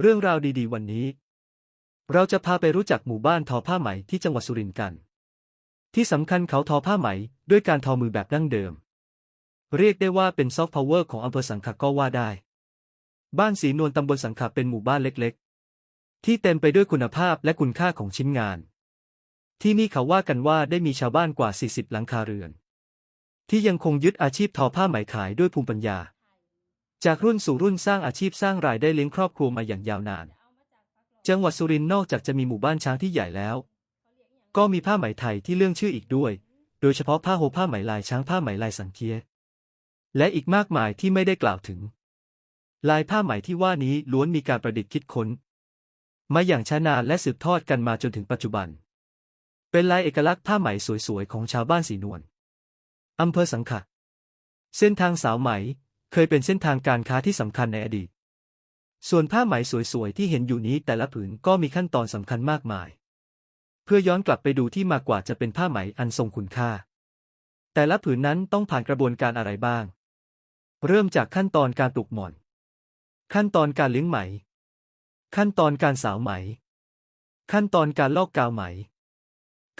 เรื่องราวดีๆ วันนี้ เราจะพาไปรู้จักหมู่บ้านทอผ้าไหมที่จังหวัดสุรินทร์กัน ที่สำคัญเขาทอผ้าไหมด้วยการทอมือแบบดั้งเดิม เรียกได้ว่าเป็นซอฟต์พาวเวอร์ของอำเภอสังขะก็ว่าได้ บ้านสีนวลตำบลสังขะเป็นหมู่บ้านเล็ก ๆ ที่เต็มไปด้วยคุณภาพและคุณค่าของชิ้นงาน ที่นี่เขาว่ากันว่าได้มีชาวบ้านกว่า 40 หลังคาเรือน ที่ยังคงยึดอาชีพทอผ้าไหมขายด้วยภูมิปัญญา จากรุ่นสู่รุ่นสร้างอาชีพสร้างรายได้เลี้ยงครอบครัวมาอย่างยาวนาน จังหวัดสุรินทร์นอกจากจะมีหมู่บ้านช้างที่ใหญ่แล้ว ก็มีผ้าไหมไทยที่เรื่องชื่ออีกด้วย โดยเฉพาะผ้าโฮผ้าไหมลายช้างผ้าไหมลายสังเคียและอีกมากมายที่ไม่ได้กล่าวถึง ลายผ้าไหมที่ว่านี้ล้วนมีการประดิษฐ์คิดค้น มาอย่างช้านานและสืบทอดกันมาจนถึงปัจจุบัน เป็นลายเอกลักษณ์ผ้าไหมสวยๆของชาวบ้านสีนวลอำเภอสังขะเส้นทางสาวไหม เคยเป็นเส้นทางการค้าที่สำคัญในอดีต ส่วนผ้าไหมสวยๆ ที่เห็นอยู่นี้แต่ละผืนก็มีขั้นตอนสำคัญมากมาย เพื่อย้อนกลับไปดูที่มากกว่าจะเป็นผ้าไหมอันทรงคุณค่า แต่ละผืนนั้นต้องผ่านกระบวนการอะไรบ้าง เริ่มจากขั้นตอนการปลูกหม่อน ขั้นตอนการเลี้ยงไหม ขั้นตอนการสาวไหม ขั้นตอนการลอกกาวไหม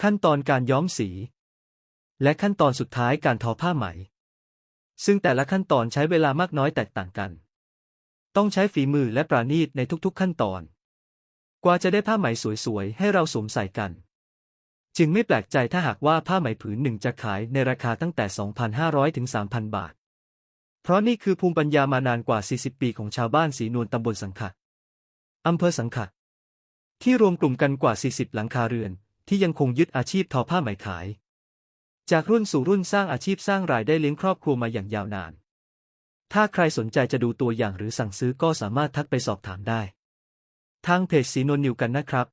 ขั้นตอนการย้อมสี และขั้นตอนสุดท้ายการทอผ้าไหม ซึ่งแต่ละขั้นตอนใช้เวลามากน้อยแตกต่างกัน ต้องใช้ฝีมือและปราณีตในทุกๆขั้นตอน กว่าจะได้ผ้าไหมสวยๆ ให้เราสวมใส่กัน จึงไม่แปลกใจถ้าหากว่าผ้าไหมผืนหนึ่งจะขายในราคาตั้งแต่ 2,500 ถึง 3,000 บาท เพราะนี่คือภูมิปัญญามานานกว่า 40 ปีของชาวบ้านสีนวลตำบลสังขะอำเภอสังขะที่รวมกลุ่มกันกว่า 40 หลังคาเรือน ที่ยังคงยึดอาชีพทอผ้าไหมขาย จากรุ่นสู่รุ่นสร้างอาชีพสร้างรายได้เลี้ยงครอบครัวมาอย่างยาวนาน ถ้าใครสนใจจะดูตัวอย่างหรือสั่งซื้อก็สามารถทักไปสอบถามได้ ทางเพจสีนวลนิวกันนะครับ